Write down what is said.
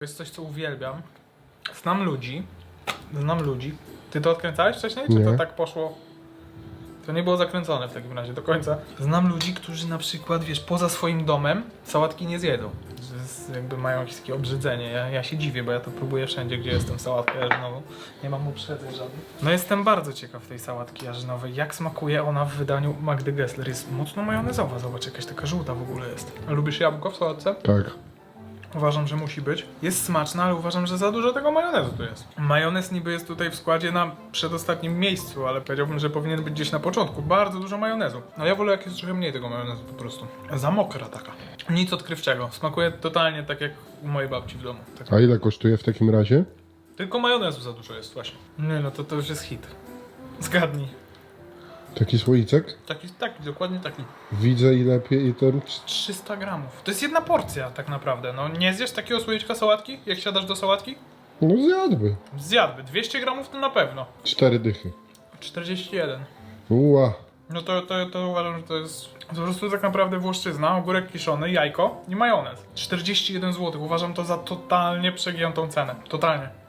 To jest coś, co uwielbiam. Znam ludzi. Znam ludzi. Ty to odkręcałeś wcześniej? Czy Nie. to tak poszło? To nie było zakręcone w takim razie do końca. Znam ludzi, którzy na przykład, wiesz, poza swoim domem sałatki nie zjedzą. Że z- jakby mają jakieś takie obrzydzenie. Ja, ja się dziwię, bo ja to próbuję wszędzie, gdzie jestem sałatkę jarzynową. Nie mam uprzedzeń żadnych. No jestem bardzo ciekaw tej sałatki jarzynowej. Jak smakuje ona w wydaniu Magdy Gessler? Jest mocno majonezowa. Zobacz, jakaś taka żółta w ogóle jest. Lubisz jabłko w sałatce? Tak. Uważam, że musi być. Jest smaczna, ale uważam, że za dużo tego majonezu tu jest. Majonez niby jest tutaj w składzie na przedostatnim miejscu, ale powiedziałbym, że powinien być gdzieś na początku. Bardzo dużo majonezu. A ja wolę jak jest trochę mniej tego majonezu po prostu. Za mokra taka. Nic odkrywczego. Smakuje totalnie tak jak u mojej babci w domu. Tak. A ile kosztuje w takim razie? Tylko majonezu za dużo jest właśnie. Nie no, to to już jest hit. Zgadnij. Taki słoicek? Taki, taki, dokładnie taki. Widzę i lepiej i ten... 300 gramów. To jest jedna porcja tak naprawdę. No nie zjesz takiego słoiczka sałatki, jak siadasz do sałatki? No zjadłby. Zjadłby. 200 gramów to na pewno. Cztery dychy. 41. Uła. No to, to, to uważam, że to jest po prostu tak naprawdę włoszczyzna, ogórek kiszony, jajko i majonez. 41 zł. Uważam to za totalnie przegiętą cenę. Totalnie.